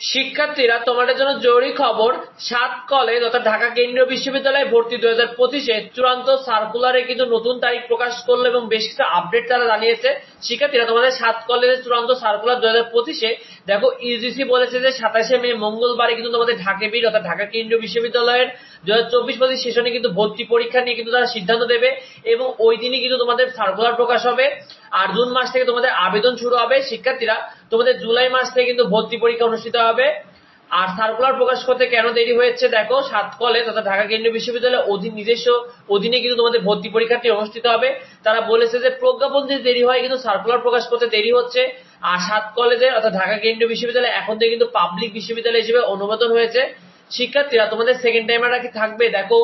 শিক্ষার্থীরা তোমাদের জন্য জরুরি খবর, সাত কলেজ অর্থাৎ ঢাকা কেন্দ্রীয় বিশ্ববিদ্যালয়ে ভর্তি দুই হাজার পঁচিশে চূড়ান্ত সার্কুলারে কিন্তু নতুন তারিখ প্রকাশ করল এবং বেশ কিছু আপডেট তারা জানিয়েছে। শিক্ষার্থীরা তোমাদের সাত কলেজের চূড়ান্ত সার্কুলার দুই হাজার পঁচিশে, দেখো ইউজিসি বলেছে যে সাতাশে মে, মঙ্গলবারে কিন্তু তোমাদের ঢাকা বিড অর্থাৎ ঢাকা কেন্দ্রীয় বিশ্ববিদ্যালয়ের দুই হাজার চব্বিশ পঁচিশ সেশনে কিন্তু ভর্তি পরীক্ষা নিয়ে কিন্তু তারা সিদ্ধান্ত দেবে এবং ওই দিনই কিন্তু তোমাদের সার্কুলার প্রকাশ হবে। আর জুন মাস থেকে তোমাদের আবেদন শুরু হবে। শিক্ষার্থীরা তোমাদের জুলাই মাস থেকে কিন্তু ভর্তি পরীক্ষা অনুষ্ঠিত হবে। আর সার্কুলার প্রকাশ করতে কেন দেরি হয়েছে দেখো, সাত কলেজ অর্থাৎ ঢাকা কেন্দ্রীয় বিশ্ববিদ্যালয়ের অধীন নিজস্ব অধীনে কিন্তু তোমাদের ভর্তি পরীক্ষাটি অনুষ্ঠিত হবে। তারা বলেছে যে প্রজ্ঞাপন দিতে দেরি হয়, কিন্তু সার্কুলার প্রকাশ করতে দেরি হচ্ছে। আর সাত কলেজে অর্থাৎ ঢাকা কেন্দ্রীয় বিশ্ববিদ্যালয় এখন থেকে কিন্তু পাবলিক বিশ্ববিদ্যালয় হিসেবে অনুমোদন হয়েছে। শিক্ষার্থীরা তোমাদের সেকেন্ড টাইমাররা কি থাকবে? দেখো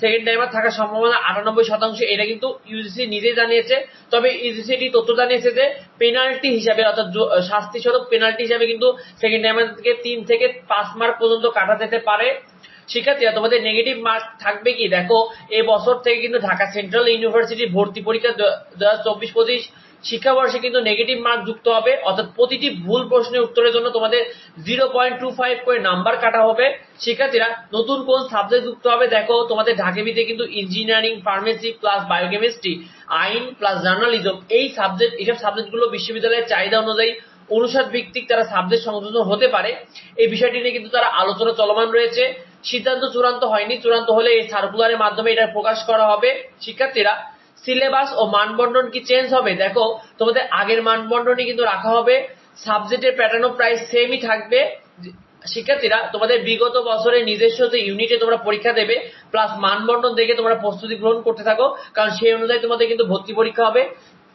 সেকেন্ড টাইমার থাকার সম্ভাবনা আটানব্বই শতাংশ, এটা কিন্তু ইউজিসি নিজে জানিয়েছে। তবে ইউজিসি এটি তথ্য জানিয়েছে যে পেনাল্টি হিসাবে, অর্থাৎ শাস্তি স্বরূপ পেনাল্টি হিসাবে কিন্তু সেকেন্ড টাইমারকে তিন থেকে পাঁচ মার্ক পর্যন্ত কাটা যেতে পারে। শিক্ষার্থীরা তোমাদের নেগেটিভ মার্ক থাকবে কি? দেখো এই বছর থেকে কিন্তু ঢাকা সেন্ট্রাল ইউনিভার্সিটি ভর্তি পরীক্ষা দু হাজার চব্বিশ পঁচিশ শিক্ষাবর্ষে কিন্তু নেগেটিভ মার্ক যুক্ত হবে, অর্থাৎ প্রতিটি ভুল প্রশ্নের উত্তরের জন্য তোমাদের জিরো পয়েন্ট টু ফাইভ করে নাম্বার কাটা হবে। শিক্ষার্থীরা, নতুন কোন সাবজেক্ট যুক্ত হবে, দেখো তোমাদের ঢাকেবিতে কিন্তু ইঞ্জিনিয়ারিং ফার্মেসি প্লাস বায়োকেমিস্ট্রি আইন প্লাস জার্নালিজম এই সাবজেক্ট এইসব সাবজেক্টগুলো বিশ্ববিদ্যালয়ের চাহিদা অনুযায়ী অনুষদ ভিত্তিক তারা সাবজেক্ট সংযোজন হতে পারে। এই বিষয়টি নিয়ে কিন্তু তারা আলোচনা চলমান রয়েছে। সিদ্ধান্ত চূড়ান্ত হয়নি, চূড়ান্ত হলে এই সার্কুলারের মাধ্যমে এটা প্রকাশ করা হবে। শিক্ষার্থীরা সিলেবাস ও মানবন্টন কি চেঞ্জ হবে? দেখো, তোমাদের আগের মানবন্টনই কিন্তু রাখা হবে। সাবজেক্টের প্যাটার্নও প্রায় সেমই থাকবে। শিক্ষার্থীরা তোমাদের বিগত বছরে নিজস্ব যে ইউনিটে তোমরা পরীক্ষা দেবে প্লাস মানবন্টন দেখে তোমরা প্রস্তুতি গ্রহণ করতে থাকো, কারণ সেই অনুযায়ী তোমাদের কিন্তু ভর্তি পরীক্ষা হবে।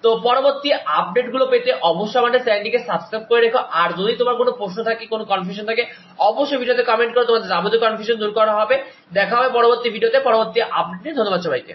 তো পরবর্তী আপডেটগুলো পেতে অবশ্যই আমাদের চ্যানেলটিকে সাবস্ক্রাইব করে রেখো। আর যদি তোমার কোনো প্রশ্ন থাকে, কোনো কনফিউশন থাকে, অবশ্যই ভিডিওতে কমেন্ট করো তোমাদের যাবতীয় কনফিউশন দূর করা হবে। দেখা হবে পরবর্তী ভিডিওতে পরবর্তী আপডেট ধন্যবাদ সবাইকে।